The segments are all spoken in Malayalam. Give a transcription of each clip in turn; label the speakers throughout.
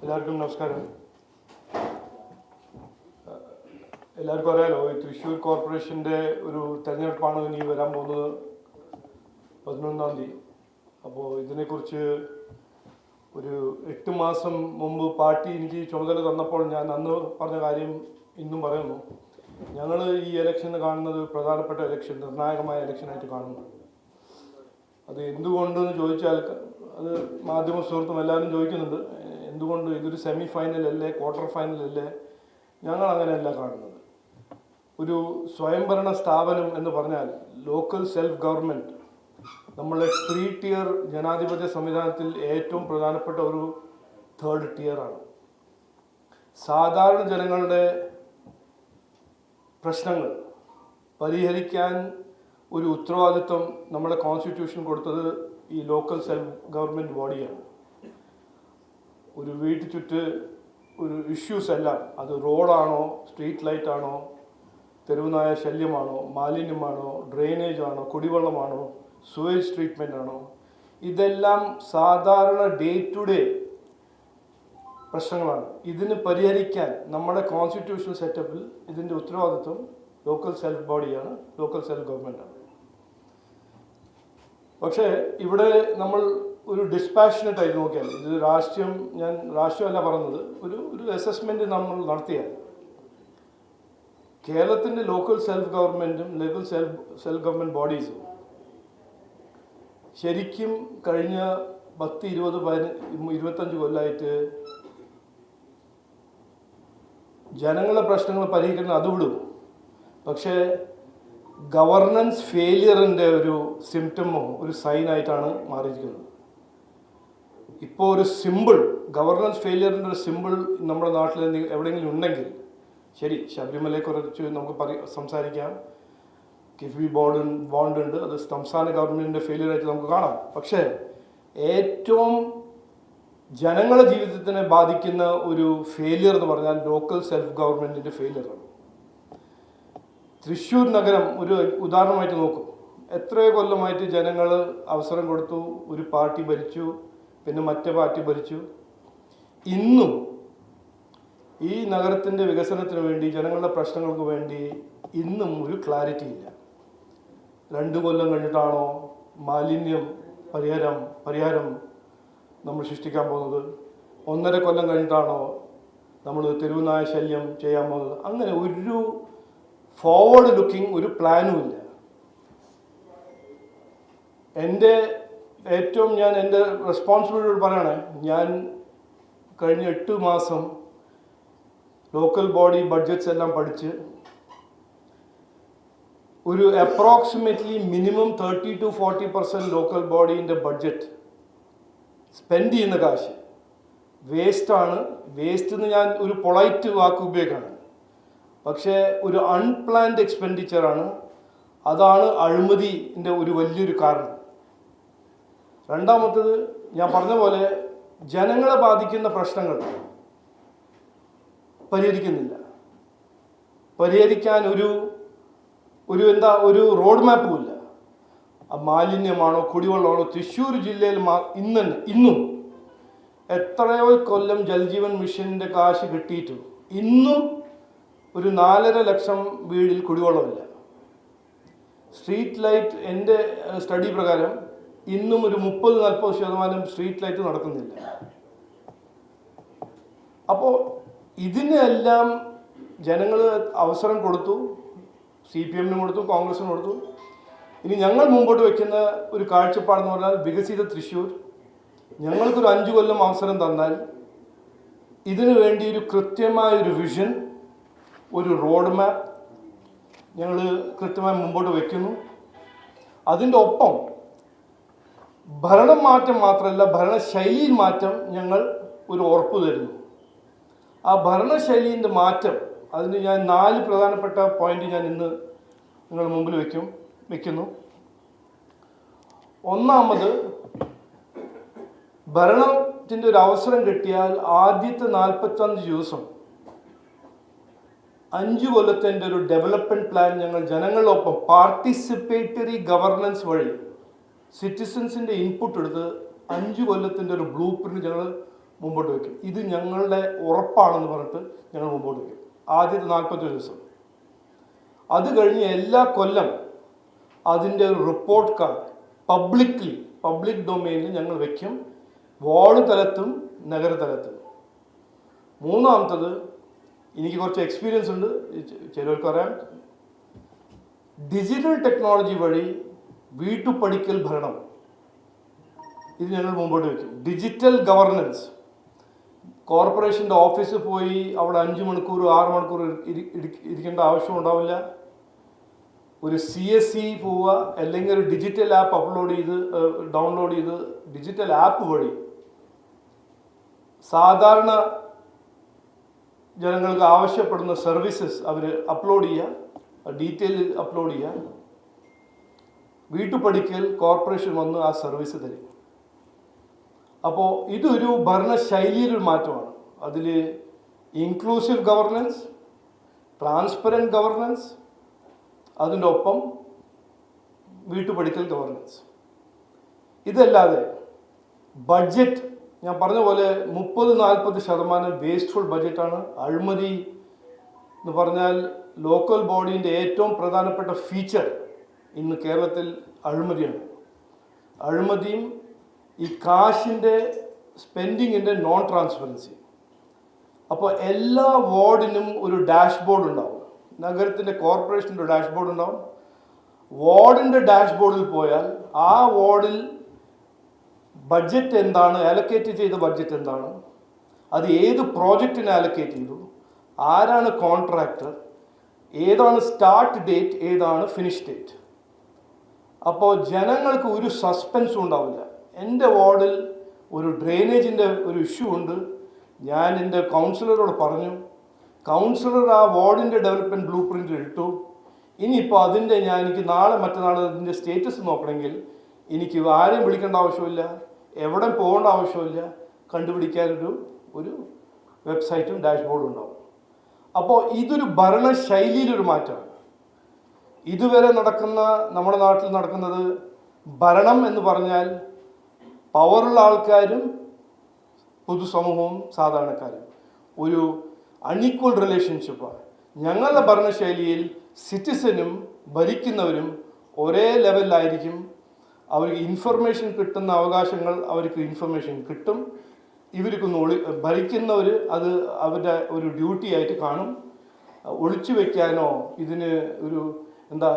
Speaker 1: എല്ലാവർക്കും നമസ്കാരം. എല്ലാവർക്കും അറിയാലോ ഈ തൃശ്ശൂർ കോർപ്പറേഷന്റെ ഒരു തെരഞ്ഞെടുപ്പാണ് ഇനി വരാൻ പോകുന്നത് പതിനൊന്നാം തീയതി. അപ്പോൾ ഇതിനെക്കുറിച്ച് ഒരു എട്ട് മാസം മുമ്പ് പാർട്ടി എനിക്ക് ചുമതല തന്നപ്പോൾ ഞാൻ അന്ന് പറഞ്ഞ കാര്യം ഇന്നും പറയുന്നു. ഞങ്ങൾ ഈ ഇലക്ഷൻ കാണുന്നത് പ്രധാനപ്പെട്ട ഇലക്ഷൻ നിർണായകമായ ഇലക്ഷനായിട്ട് കാണുന്നു. അത് എന്തുകൊണ്ടെന്ന് ചോദിച്ചാൽ അത് മാധ്യമ സുഹൃത്തും എല്ലാവരും ചോദിക്കുന്നുണ്ട്. എന്തുകൊണ്ട് ഇതൊരു സെമി ഫൈനൽ അല്ലേ ക്വാർട്ടർ ഫൈനൽ അല്ലേ? ഞങ്ങൾ അങ്ങനെയല്ല കാണുന്നത്. ഒരു സ്വയംഭരണ സ്ഥാപനം എന്ന് പറഞ്ഞാൽ ലോക്കൽ സെൽഫ് ഗവൺമെന്റ് നമ്മളെ ത്രീ ടിയർ ജനാധിപത്യ സംവിധാനത്തിൽ ഏറ്റവും പ്രധാനപ്പെട്ട ഒരു തേർഡ് ടിയറാണ് സാധാരണ ജനങ്ങളുടെ പ്രശ്നങ്ങൾ പരിഹരിക്കാൻ ഒരു ഉത്തരവാദിത്വം നമ്മുടെ കോൺസ്റ്റിറ്റ്യൂഷൻ കൊടുത്തത് ഈ ലോക്കൽ സെൽഫ് ഗവൺമെന്റ് ബോഡിയാണ് ഒരു വീട്ടു ചുറ്റ് ഒരു ഇഷ്യൂസ് എല്ലാം. അത് റോഡാണോ സ്ട്രീറ്റ് ലൈറ്റ് ആണോ തെരുവുനായ ശല്യമാണോ മാലിന്യമാണോ ഡ്രെയിനേജ് ആണോ കുടിവെള്ളമാണോ സുവേജ് ട്രീറ്റ്മെന്റ് ആണോ ഇതെല്ലാം സാധാരണ ഡേ ടു ഡേ പ്രശ്നങ്ങളാണ്. ഇതിന് പരിഹരിക്കാൻ നമ്മുടെ കോൺസ്റ്റിറ്റ്യൂഷണൽ സെറ്റപ്പിൽ ഇതിന്റെ ഉത്തരവാദിത്വം ലോക്കൽ സെൽഫ് ബോഡിയാണ് ലോക്കൽ സെൽഫ് ഗവൺമെന്റ് ആണ്. പക്ഷേ ഇവിടെ നമ്മൾ ഒരു ഡിസ്പാഷനറ്റ് ആയി നോക്കിയാൽ ഇത് രാഷ്ട്രീയം ഞാൻ രാഷ്ട്രീയമല്ല പറഞ്ഞത് ഒരു ഒരു അസസ്മെന്റ് നമ്മൾ നടത്തിയാൽ കേരളത്തിന്റെ ലോക്കൽ സെൽഫ് ഗവൺമെന്റും ലോക്കൽ സെൽഫ് സെൽഫ് ഗവൺമെന്റ് ബോഡീസും ശരിക്കും കഴിഞ്ഞ പത്ത് ഇരുപത് പതിന ഇരുപത്തഞ്ച് കൊല്ലമായിട്ട് ജനങ്ങളുടെ പ്രശ്നങ്ങൾ പരിഹരിക്കുന്ന അത് വിടും പക്ഷേ ഗവർണൻസ് ഫെയിലിയറിന്റെ ഒരു സിംറ്റമോ ഒരു സൈനായിട്ടാണ് മാറിയിരിക്കുന്നത്. ഇപ്പോൾ ഒരു സിമ്പിൾ ഗവർണൻസ് ഫെയിലിയറിന്റെ ഒരു സിമ്പിൾ നമ്മുടെ നാട്ടിൽ എവിടെയെങ്കിലും ഉണ്ടെങ്കിൽ ശരി ശബരിമലയെക്കുറിച്ച് നമുക്ക് പറ സംസാരിക്കാം. കിഫ്ബി ബോർഡ് ബോണ്ട് ഉണ്ട്. അത് സംസ്ഥാന ഗവൺമെന്റിന്റെ ഫെയിലിയർ ആയിട്ട് നമുക്ക് കാണാം. പക്ഷേ ഏറ്റവും ജനങ്ങളുടെ ജീവിതത്തിനെ ബാധിക്കുന്ന ഒരു ഫെയിലിയർ എന്ന് പറഞ്ഞാൽ ലോക്കൽ സെൽഫ് ഗവൺമെന്റിന്റെ ഫെയിലിയറാണ് തൃശ്ശൂർ നഗരം ഒരു ഉദാഹരണമായിട്ട് നോക്കും. എത്രയോ കൊല്ലമായിട്ട് ജനങ്ങൾ അവസരം കൊടുത്തു ഒരു പാർട്ടി ഭരിച്ചു. പിന്നെ മറ്റേ പാർട്ടി ഭരിച്ചു. ഇന്നും ഈ നഗരത്തിന്റെ വികസനത്തിന് വേണ്ടി ജനങ്ങളുടെ പ്രശ്നങ്ങൾക്ക് വേണ്ടി ഇന്നും ഒരു ക്ലാരിറ്റി ഇല്ല. രണ്ട് കൊല്ലം കഴിഞ്ഞിട്ടാണോ മാലിന്യം പരിഹാരം പരിഹാരം നമ്മൾ സൃഷ്ടിക്കാൻ പോകുന്നത്? ഒന്നര കൊല്ലം കഴിഞ്ഞിട്ടാണോ നമ്മൾ തെരുവുനായ ശല്യം ചെയ്യാൻ പോകുന്നത്? അങ്ങനെ ഒരു ഫോർവേഡ് ലുക്കിംഗ് ഒരു പ്ലാനും ഇല്ല. എന്റെ ഏറ്റവും ഞാൻ എന്റെ റെസ്പോൺസിബിലിറ്റി പറയണേ ഞാൻ കഴിഞ്ഞ എട്ട് മാസം ലോക്കൽ ബോഡി ബഡ്ജറ്റ്സ് എല്ലാം പഠിച്ച് ഒരു approximately minimum thirty to forty percent local ബോഡീന്റെ budget spend ചെയ്യുന്ന കാശ്. വേസ്റ്റാണ് വേസ്റ്റ് എന്ന് ഞാൻ ഒരു പൊളൈറ്റ് വാക്ക് ഉപയോഗിക്കുകയാണ് പക്ഷേ ഒരു അൺപ്ലാൻഡ് എക്സ്പെൻഡിച്ചറാണ് അതാണ് അഴിമതിന്റെ ഒരു വലിയൊരു കാരണം. രണ്ടാമത്തത് ഞാൻ പറഞ്ഞ പോലെ ജനങ്ങളെ ബാധിക്കുന്ന പ്രശ്നങ്ങൾ പരിഹരിക്കുന്നില്ല. പരിഹരിക്കാൻ ഒരു ഒരു എന്താ ഒരു റോഡ് മാപ്പും ഇല്ല. മാലിന്യമാണോ കുടിവെള്ളമാണോ തൃശ്ശൂർ ജില്ലയിൽ മാ ഇന്ന് ഇന്നും എത്രയോ കൊല്ലം ജൽജീവൻ മിഷന്റെ കാശ് കിട്ടിയിട്ടു ഇന്നും ഒരു നാലര ലക്ഷം വീടിൽ കുടിവെള്ളമില്ല. സ്ട്രീറ്റ് ലൈറ്റ് എന്റെ സ്റ്റഡി പ്രകാരം ഇന്നും ഒരു മുപ്പത് നാൽപ്പത് ശതമാനം സ്ട്രീറ്റ് ലൈറ്റ് നടക്കുന്നില്ല. അപ്പോൾ ഇതിനെല്ലാം ജനങ്ങൾ അവസരം കൊടുത്തു സി പി എമ്മിനും കൊടുത്തു കോൺഗ്രസിനും കൊടുത്തു. ഇനി ഞങ്ങൾ മുമ്പോട്ട് വെക്കുന്ന ഒരു കാഴ്ചപ്പാടെന്ന് പറഞ്ഞാൽ വികസിത തൃശ്ശൂർ. ഞങ്ങൾക്കൊരു അഞ്ചു കൊല്ലം അവസരം തന്നാൽ ഇതിനു വേണ്ടി ഒരു കൃത്യമായ ഒരു വിഷൻ ഒരു റോഡ് മാപ്പ് ഞങ്ങൾ കൃത്യമായി മുമ്പോട്ട് വയ്ക്കുന്നു അതിന്റെ ഒപ്പം ഭരണം മാറ്റം മാത്രമല്ല ഭരണശൈലിയിൽ മാറ്റം ഞങ്ങൾ ഒരു ഉറപ്പ് തരുന്നു. ആ ഭരണശൈലിന്റെ മാറ്റം അതിന് ഞാൻ നാല് പ്രധാനപ്പെട്ട പോയിന്റ് ഞാൻ ഇന്ന് നിങ്ങളുടെ മുമ്പിൽ വയ്ക്കും വയ്ക്കുന്നു ഒന്നാമത് ഭരണത്തിന്റെ ഒരു അവസരം കിട്ടിയാൽ ആദ്യത്തെ നാൽപ്പത്തഞ്ച് ദിവസം അഞ്ച് കൊല്ലത്തിന്റെ ഒരു ഡെവലപ്മെന്റ് പ്ലാൻ ഞങ്ങൾ ജനങ്ങളിലൊപ്പം പാർട്ടിസിപ്പേറ്ററി ഗവർണൻസ് വഴി സിറ്റിസൻസിന്റെ ഇൻപുട്ട് എടുത്ത് അഞ്ച് കൊല്ലത്തിന്റെ ഒരു ബ്ലൂ പ്രിന്റ് ഞങ്ങൾ മുമ്പോട്ട് വയ്ക്കും ഇത് ഞങ്ങളുടെ ഉറപ്പാണെന്ന് പറഞ്ഞിട്ട് ഞങ്ങൾ മുമ്പോട്ട് വയ്ക്കും ആദ്യത്തെ നാൽപ്പത്തി ദിവസം. അത് കഴിഞ്ഞ് എല്ലാ കൊല്ലം അതിന്റെ ഒരു റിപ്പോർട്ട് കാർഡ് പബ്ലിക്ലി പബ്ലിക് ഡൊമൈനിൽ ഞങ്ങൾ വയ്ക്കും വാർഡ് തലത്തും നഗരതലത്തും മൂന്നാമത്തത് എനിക്ക് കുറച്ച് എക്സ്പീരിയൻസ് ഉണ്ട്. ചിലർക്ക് അറിയാം ഡിജിറ്റൽ ടെക്നോളജി വഴി വീട്ടുപടിക്കൽ ഭരണം. ഇത് ഞങ്ങൾ മുമ്പോട്ട് വെച്ചു. ഡിജിറ്റൽ ഗവർണൻസ് കോർപ്പറേഷന്റെ ഓഫീസിൽ പോയി അവിടെ അഞ്ച് മണിക്കൂർ ആറ് മണിക്കൂർ ഇരി- ഇരി- ഇരിക്കേണ്ട ആവശ്യം ഉണ്ടാവില്ല. ഒരു സി എസ് സി പോവുക അല്ലെങ്കിൽ ഒരു ഡിജിറ്റൽ ആപ്പ് അപ്ലോഡ് ചെയ്ത് ഡൗൺലോഡ് ചെയ്ത് ഡിജിറ്റൽ ആപ്പ് വഴി സാധാരണ ജനങ്ങൾക്ക് ആവശ്യപ്പെടുന്ന സർവീസസ് അവർ അപ്ലോഡ് ചെയ്യുക ഡീറ്റെയിൽ അപ്ലോഡ് ചെയ്യുക. വീട്ടുപടിക്കൽ കോർപ്പറേഷൻ വന്ന് ആ സർവീസ് തരും. അപ്പോൾ ഇതൊരു ഭരണശൈലിയിലൊരു മാറ്റമാണ്. അതിൽ ഇൻക്ലൂസീവ് ഗവർണൻസ് ട്രാൻസ്പെറന്റ് ഗവർണൻസ് അതിന്റെ ഒപ്പം വീട്ടുപടിക്കൽ ഗവർണൻസ് ഇതല്ലാതെ ബഡ്ജറ്റ് ഞാൻ പറഞ്ഞ പോലെ മുപ്പത് നാൽപ്പത് ശതമാനം വേസ്റ്റ്ഫുൾ ബഡ്ജറ്റാണ് അഴിമതി എന്ന് പറഞ്ഞാൽ ലോക്കൽ ബോഡീന്റെ ഏറ്റവും പ്രധാനപ്പെട്ട ഫീച്ചർ ഇന്ന് കേരളത്തിൽ അഴിമതിയാണ് അഴിമതിയും ഈ കാശിന്റെ സ്പെൻഡിങ്ങിന്റെ നോൺ ട്രാൻസ്പെറൻസി അപ്പോൾ എല്ലാ വാർഡിനും ഒരു ഡാഷ്ബോർഡ് ഉണ്ടാവും. നഗരത്തിന്റെ കോർപ്പറേഷന്റെ ഡാഷ്ബോർഡ് ഉണ്ടാവും. വാർഡിന്റെ ഡാഷ്ബോർഡിൽ പോയാൽ ആ വാർഡിൽ ബഡ്ജറ്റ് എന്താണ്? അലക്കേറ്റ് ചെയ്ത ബഡ്ജറ്റ് എന്താണ്? അത് ഏത് പ്രോജക്റ്റിന് അലക്കേറ്റ് ചെയ്തു? ആരാണ് കോൺട്രാക്ടർ ഏതാണ് സ്റ്റാർട്ട് ഡേറ്റ് ഏതാണ് ഫിനിഷ് ഡേറ്റ് അപ്പോൾ ജനങ്ങൾക്ക് ഒരു സസ്പെൻസും ഉണ്ടാവില്ല. എന്റെ വാർഡിൽ ഒരു ഡ്രെയിനേജിന്റെ ഒരു ഇഷ്യൂ ഉണ്ട്. ഞാൻ എന്റെ കൗൺസിലറോട് പറഞ്ഞു കൗൺസിലർ ആ വാർഡിന്റെ ഡെവലപ്മെന്റ് ബ്ലൂ പ്രിന്റ് ഇട്ടു. ഇനിയിപ്പോൾ അതിന്റെ ഞാൻ എനിക്ക് നാളെ മറ്റന്നാൾ അതിന്റെ സ്റ്റേറ്റസ് നോക്കണമെങ്കിൽ എനിക്ക് ആരെയും വിളിക്കേണ്ട ആവശ്യമില്ല. എവിടെ പോകേണ്ട ആവശ്യമില്ല. കണ്ടുപിടിക്കാനൊരു ഒരു വെബ്സൈറ്റും ഡാഷ്ബോർഡും ഉണ്ടാവും. അപ്പോൾ ഇതൊരു ഭരണശൈലിയിലൊരു മാറ്റമാണ്. ഇതുവരെ നടക്കുന്ന നമ്മുടെ നാട്ടിൽ നടക്കുന്നത് ഭരണം എന്ന് പറഞ്ഞാൽ പവറുള്ള ആൾക്കാരും പൊതുസമൂഹവും സാധാരണക്കാരും. ഒരു അൺഈക്വൽ റിലേഷൻഷിപ്പാണ് ഞങ്ങളുടെ ഭരണശൈലിയിൽ സിറ്റിസനും ഭരിക്കുന്നവരും ഒരേ ലെവലിലായിരിക്കും അവർക്ക് ഇൻഫർമേഷൻ കിട്ടുന്ന അവകാശങ്ങൾ അവർക്ക് ഇൻഫർമേഷൻ കിട്ടും. ഇവർക്ക് ഒളി ഭരിക്കുന്നവർ അത് അവരുടെ ഒരു ഡ്യൂട്ടി ആയിട്ട് കാണും. ഒളിച്ചു വയ്ക്കാനോ ഇതിന് ഒരു എന്താ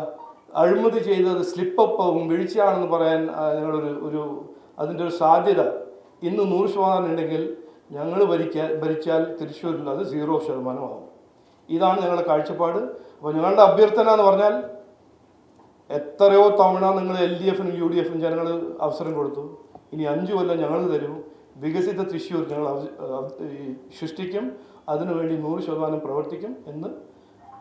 Speaker 1: അഴിമതി ചെയ്തത് സ്ലിപ്പപ്പ് ആവും വീഴ്ചയാണെന്ന് പറയാൻ ഞങ്ങളൊരു ഒരു അതിന്റെ ഒരു സാധ്യത ഇന്ന് നൂറ് ശതമാനം ഉണ്ടെങ്കിൽ ഞങ്ങൾ ഭരിക്കാൻ ഭരിച്ചാൽ തൃശ്ശൂരിൽ അത് സീറോ ശതമാനമാകും. ഇതാണ് ഞങ്ങളുടെ കാഴ്ചപ്പാട്. അപ്പോൾ ഞങ്ങളുടെ അഭ്യർത്ഥന എന്ന് പറഞ്ഞാൽ എത്രയോ തവണ നിങ്ങൾ എൽ ഡി എഫിനും യു ഡി എഫും ജനങ്ങൾ അവസരം കൊടുത്തു. ഇനി അഞ്ചു കൊല്ലം ഞങ്ങൾ തരും. വികസിത തൃശ്ശൂർ ഞങ്ങൾ സൃഷ്ടിക്കും. അതിനുവേണ്ടി നൂറ് ശതമാനം പ്രവർത്തിക്കും എന്ന്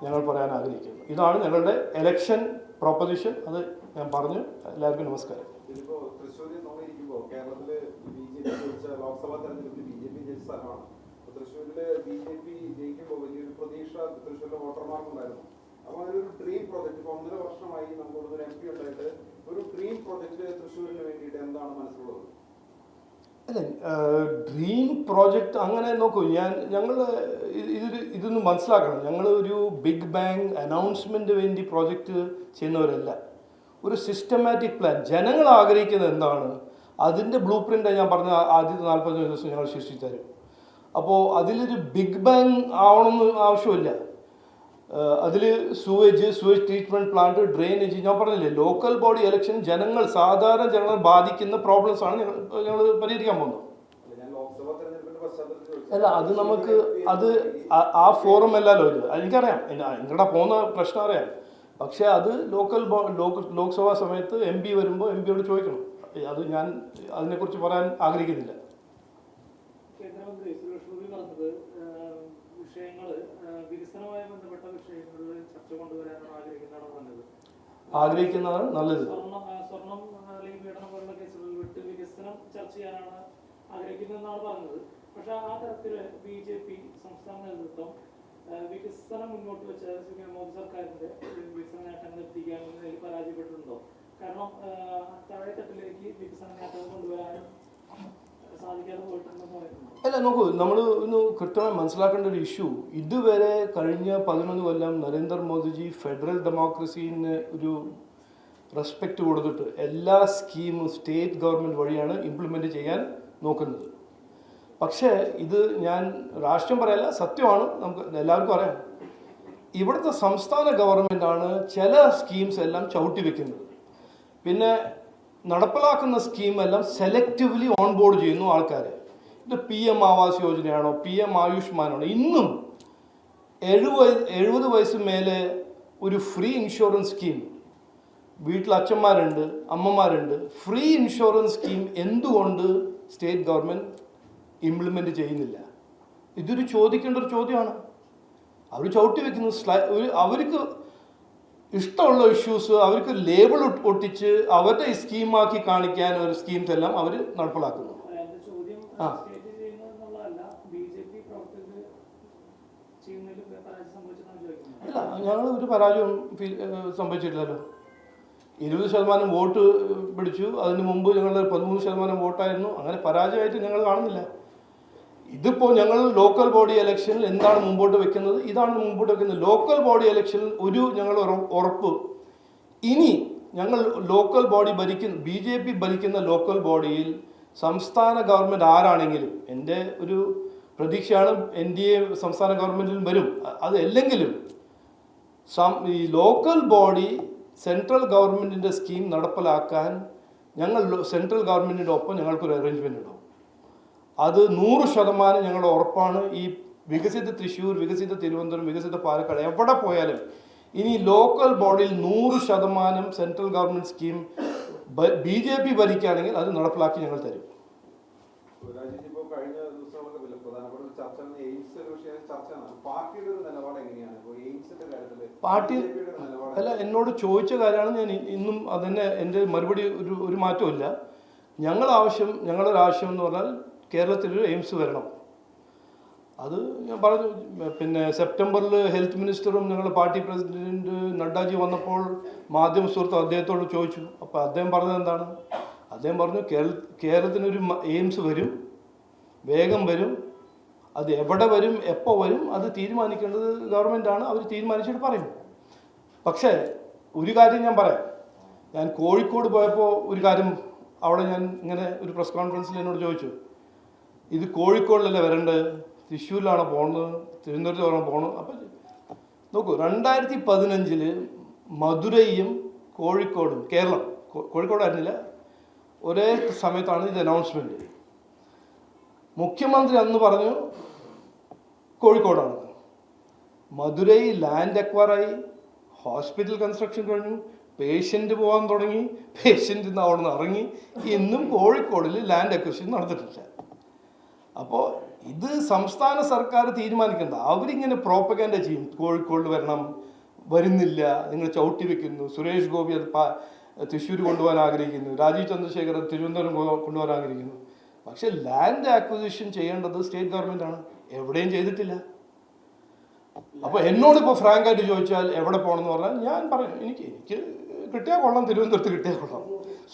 Speaker 1: ഞങ്ങൾ പറയാൻ ആഗ്രഹിക്കുന്നു. ഇതാണ് ഞങ്ങളുടെ എലക്ഷൻ പ്രൊപ്പസിഷൻ അത് ഞാൻ പറഞ്ഞു. എല്ലാവർക്കും നമസ്കാരം.
Speaker 2: ഇതിപ്പോ തൃശ്ശൂരിൽ നോക്കിയിരിക്കുമ്പോ കേരളത്തിൽ ബി ജെ പി ലോക്സഭാ തെരഞ്ഞെടുപ്പിൽ ബി ജെ പി ജയിച്ച സ്ഥലമാണ്. അപ്പൊ തൃശ്ശൂരിൽ ബി ജെ പി ജയിക്കുമ്പോൾ വലിയൊരു പ്രതീക്ഷ തൃശ്ശൂരിലെ വോട്ടർമാർക്കുണ്ടായിരുന്നു. അപ്പൊ അതിനൊരു ഡ്രീം പ്രോജക്റ്റ് ഇപ്പൊ ഒന്നര വർഷമായി നമുക്ക് ഒരു എം പി ഉണ്ടായിട്ട് ഒരു ഡ്രീം പ്രോജക്റ്റ് തൃശ്ശൂരിന് വേണ്ടിയിട്ട് എന്താണ് മനസ്സിലുള്ളത്?
Speaker 1: അല്ല ഡ്രീം പ്രോജക്റ്റ് അങ്ങനെ നോക്കൂ. ഞാൻ ഞങ്ങൾ ഇത് ഇതൊന്ന് മനസ്സിലാക്കണം. ഞങ്ങൾ ഒരു ബിഗ് ബാങ് അനൗൺസ്മെന്റ് വേണ്ടി പ്രോജക്റ്റ് ചെയ്യുന്നവരല്ല. ഒരു സിസ്റ്റമാറ്റിക് പ്ലാൻ ജനങ്ങൾ ആഗ്രഹിക്കുന്നത് എന്താണ്? അതിന്റെ ബ്ലൂ പ്രിന്റ് ഞാൻ പറഞ്ഞ ആദ്യത്തെ നാൽപ്പത്തഞ്ച് ദിവസം ഞങ്ങൾ സൃഷ്ടിച്ചു തരും. അപ്പോൾ അതിലൊരു ബിഗ് ബാങ് ആവണമെന്ന് ആവശ്യമില്ല. അതിൽ sewage sewage treatment plant drainage ഞാൻ പറഞ്ഞില്ലേ ലോക്കൽ ബോഡി ഇലക്ഷൻ ജനങ്ങൾ സാധാരണ ജനങ്ങൾ ബാധിക്കുന്ന പ്രോബ്ലംസ് ആണ് ഞങ്ങൾ ഞങ്ങൾ പരിഹരിക്കാൻ പോകുന്നത്.
Speaker 2: അല്ല.
Speaker 1: അത് നമുക്ക് അത് ആ- ഫോറം അല്ലല്ലോ ഇത്. എനിക്കറിയാം. നിങ്ങളുടെ പോകുന്ന പ്രശ്നം അറിയാം. പക്ഷേ അത് ലോക്കൽ ലോക്സഭാ സമയത്ത് എം പി വരുമ്പോൾ എം പിയോട് ചോദിക്കണം. അത് ഞാൻ അതിനെക്കുറിച്ച് പറയാൻ ആഗ്രഹിക്കുന്നില്ല.
Speaker 3: വികസനവുമായി ബന്ധപ്പെട്ട വിഷയങ്ങളിൽ ചർച്ച കൊണ്ടുവരാനാണ് ആഗ്രഹിക്കുന്നതാണ് പറഞ്ഞത്
Speaker 1: ആഗ്രഹിക്കുന്നതാണ് നല്ലത്.
Speaker 3: സ്വർണം അല്ലെങ്കിൽ പീഡനം പോലുള്ള കേസുകളിൽ വിട്ട് വികസനം ചർച്ച ചെയ്യാനാണ് ആഗ്രഹിക്കുന്നതെന്നാണ് പറഞ്ഞത്. പക്ഷെ ആ തരത്തിൽ ബി ജെ പി സംസ്ഥാന നേതൃത്വം വികസനം മുന്നോട്ട് വെച്ച മോദി സർക്കാരിന്റെ വികസന നേട്ടങ്ങൾ എത്തിക്കാൻ പരാജയപ്പെട്ടിട്ടുണ്ടോ? കാരണം താഴെത്തട്ടിലേക്ക് വികസന നേട്ടങ്ങൾ കൊണ്ടുവരാനും സാധിക്കാതെ പോയിട്ടുണ്ടെന്ന് പറയുന്നു
Speaker 1: അല്ല നോക്കൂ നമ്മൾ ഒന്ന് കൃത്യമായി മനസ്സിലാക്കേണ്ട ഒരു ഇഷ്യൂ. ഇതുവരെ കഴിഞ്ഞ പതിനൊന്ന് കൊല്ലം നരേന്ദ്രമോദിജി ഫെഡറൽ ഡെമോക്രസീന് ഒരു റെസ്പെക്റ്റ് കൊടുത്തിട്ട് എല്ലാ സ്കീമും സ്റ്റേറ്റ് ഗവൺമെന്റ് വഴിയാണ് ഇംപ്ലിമെന്റ് ചെയ്യാൻ നോക്കുന്നത്. പക്ഷേ ഇത് ഞാൻ രാഷ്ട്രീയം പറയല്ല സത്യമാണ്. നമുക്ക് എല്ലാവർക്കും അറിയാം. ഇവിടുത്തെ സംസ്ഥാന ഗവൺമെന്റാണ് ചില സ്കീംസ് എല്ലാം ചവിട്ടി വെക്കുന്നത്. പിന്നെ നടപ്പിലാക്കുന്ന സ്കീം എല്ലാം സെലക്റ്റീവ്ലി ഓൺ ബോർഡ് ചെയ്യുന്നു ആൾക്കാരെ. ഇത് പി എം ആവാസ് യോജനയാണോ പി എം ആയുഷ്മാനാണോ? ഇന്നും എഴുപത് എഴുപത് വയസ്സ് മേലെ ഒരു ഫ്രീ ഇൻഷുറൻസ് സ്കീം വീട്ടിൽ അച്ഛന്മാരുണ്ട് അമ്മമാരുണ്ട്. ഫ്രീ ഇൻഷുറൻസ് സ്കീം എന്തുകൊണ്ട് സ്റ്റേറ്റ് ഗവൺമെന്റ് ഇംപ്ലിമെന്റ് ചെയ്യുന്നില്ല? ഇതൊരു ചോദിക്കേണ്ട ഒരു ചോദ്യമാണ്. അവർ ചവിട്ടി വെക്കുന്നു. സ്ലൈ- അവർക്ക് ഇഷ്ടമുള്ള ഇഷ്യൂസ് അവർക്ക് ലേബിൾ ഒട്ടിച്ച് അവരുടെ സ്കീമാക്കി കാണിക്കാൻ ഒരു സ്കീംസ് എല്ലാം അവർ നടപ്പിലാക്കുന്നു. ആ.
Speaker 3: സ്റ്റേറ്റ് ചെയ്യുന്നത് എന്നുള്ളതല്ല ബി ജെ പി പ്രവർത്തകർ ചെയ്യുന്നതിൽ പരാജയം സംഭവിച്ചെന്നാണ് ചോദിക്കുന്നത്
Speaker 1: ഇല്ല ഞങ്ങൾ ഒരു പരാജയം സംഭവിച്ചിട്ടില്ലല്ലോ. ഇരുപത് ശതമാനം വോട്ട് പിടിച്ചു. അതിന് മുമ്പ് ഞങ്ങൾ പതിമൂന്ന് ശതമാനം വോട്ടായിരുന്നു. അങ്ങനെ പരാജയമായിട്ട് ഞങ്ങൾ കാണുന്നില്ല. ഇതിപ്പോൾ ഞങ്ങൾ ലോക്കൽ ബോഡി ഇലക്ഷനിൽ എന്താണ് മുമ്പോട്ട് വെക്കുന്നത്? ഇതാണ് മുമ്പോട്ട് വെക്കുന്നത്. ലോക്കൽ ബോഡി ഇലക്ഷനിൽ ഒരു ഞങ്ങൾ ഉറപ്പ്. ഇനി ഞങ്ങൾ ലോക്കൽ ബോഡി ഭരിക്കുന്ന ബി ജെ പി ഭരിക്കുന്ന ലോക്കൽ ബോഡിയിൽ സംസ്ഥാന ഗവൺമെന്റ് ആരാണെങ്കിലും എന്റെ ഒരു പ്രതീക്ഷയാണ് എൻ ഡി എ സംസ്ഥാന ഗവൺമെന്റിലും വരും. അത് അല്ലെങ്കിലും ഈ ലോക്കൽ ബോഡി സെൻട്രൽ ഗവൺമെന്റിന്റെ സ്കീം നടപ്പിലാക്കാൻ ഞങ്ങൾ സെൻട്രൽ ഗവൺമെന്റിന്റെ ഒപ്പം ഞങ്ങൾക്കൊരു അറേഞ്ച്മെന്റ് ഉണ്ടാവും അത് നൂറ് ശതമാനം ഞങ്ങളുടെ ഉറപ്പാണ്. ഈ വികസിത തൃശ്ശൂർ വികസിത തിരുവനന്തപുരം വികസിത പാലക്കാട് എവിടെ പോയാലും ഇനി ലോക്കൽ ബോഡിയിൽ നൂറ് ശതമാനം central government scheme B J P ഭരിക്കുകയാണെങ്കിൽ അത് നടപ്പിലാക്കി ഞങ്ങൾ തരും.
Speaker 2: കഴിഞ്ഞ ദിവസങ്ങളൊക്കെ പ്രധാനപ്പെട്ട ഒരു ചർച്ചയാണ് എയിംസ് ചർച്ചയാണ്.
Speaker 1: പാർട്ടി അല്ല എന്നോട് ചോദിച്ച കാര്യമാണ് ഞാൻ ഇന്നും അതിനെ എന്റെ മറുപടി ഒരു ഒരു മാറ്റമില്ല ഞങ്ങൾ ആവശ്യം ഞങ്ങളുടെ ആവശ്യം എന്ന് പറഞ്ഞാൽ കേരളത്തിലൊരു എയിംസ് വരണം. അത് ഞാൻ പറഞ്ഞു. പിന്നെ സെപ്റ്റംബറിൽ ഹെൽത്ത് മിനിസ്റ്ററും ഞങ്ങളുടെ പാർട്ടി പ്രസിഡന്റ് നഡ്ഡാജി വന്നപ്പോൾ മാധ്യമ സുഹൃത്ത് അദ്ദേഹത്തോട് ചോദിച്ചു. അപ്പോൾ അദ്ദേഹം പറഞ്ഞത് എന്താണ്? അദ്ദേഹം പറഞ്ഞു കേരള കേരളത്തിനൊരു എയിംസ് വരും വേഗം വരും അത് എവിടെ വരും എപ്പോൾ വരും അത് തീരുമാനിക്കേണ്ടത് ഗവൺമെന്റാണ് അവർ തീരുമാനിച്ചിട്ട് പറയും. പക്ഷേ ഒരു കാര്യം ഞാൻ പറയാം. ഞാൻ കോഴിക്കോട് പോയപ്പോൾ ഒരു കാര്യം അവിടെ ഞാൻ ഇങ്ങനെ ഒരു പ്രസ് കോൺഫറൻസിൽ എന്നോട് ചോദിച്ചു. ഇത് കോഴിക്കോടിലല്ലേ വരേണ്ടത് തൃശ്ശൂരിലാണ് പോകുന്നത് തിരുവനന്തപുരത്താണ് പോകുന്നത് അപ്പം നോക്കൂ രണ്ടായിരത്തി പതിനഞ്ചിൽ മധുരയും കോഴിക്കോടും കേരളം. കോഴിക്കോടായിരുന്നില്ല ഒരേ സമയത്താണ് ഇത് അനൗൺസ്മെന്റ് മുഖ്യമന്ത്രി അന്ന് പറഞ്ഞു കോഴിക്കോടാണ്. മധുരൈ ലാൻഡ് അക്വയറായി ഹോസ്പിറ്റൽ കൺസ്ട്രക്ഷൻ കഴിഞ്ഞു പേഷ്യന്റ് പോകാൻ തുടങ്ങി പേഷ്യന്റ് ഇന്ന് അവിടെ നിന്ന് ഇറങ്ങി ഇന്നും കോഴിക്കോടിൽ ലാൻഡ് അക്വസിഷൻ നടന്നിട്ടില്ല അപ്പോൾ ഇത് സംസ്ഥാന സർക്കാർ തീരുമാനിക്കേണ്ട. അവരിങ്ങനെ പ്രോപ്പഗാൻഡ ചെയ്യും. കോഴിക്കോട് വരണം വരുന്നില്ല നിങ്ങൾ ചവിട്ടി വെക്കുന്നു. സുരേഷ് ഗോപി അത് തൃശ്ശൂർ കൊണ്ടുപോകാൻ ആഗ്രഹിക്കുന്നു. രാജീവ് ചന്ദ്രശേഖർ തിരുവനന്തപുരം കൊണ്ടുപോകാൻ ആഗ്രഹിക്കുന്നു. പക്ഷെ ലാൻഡ് ആക്വിസിഷൻ ചെയ്യേണ്ടത് സ്റ്റേറ്റ് ഗവൺമെന്റ് ആണ്. എവിടെയും ചെയ്തിട്ടില്ല. അപ്പൊ എന്നോട് ഇപ്പോൾ ഫ്രാങ്ക് ആയിട്ട് ചോദിച്ചാൽ എവിടെ പോകണം എന്ന് പറഞ്ഞാൽ ഞാൻ പറയും എനിക്ക് എനിക്ക് കിട്ടിയാൽ കൊള്ളാം തിരുവനന്തപുരത്ത് കിട്ടിയാൽ കൊള്ളാം.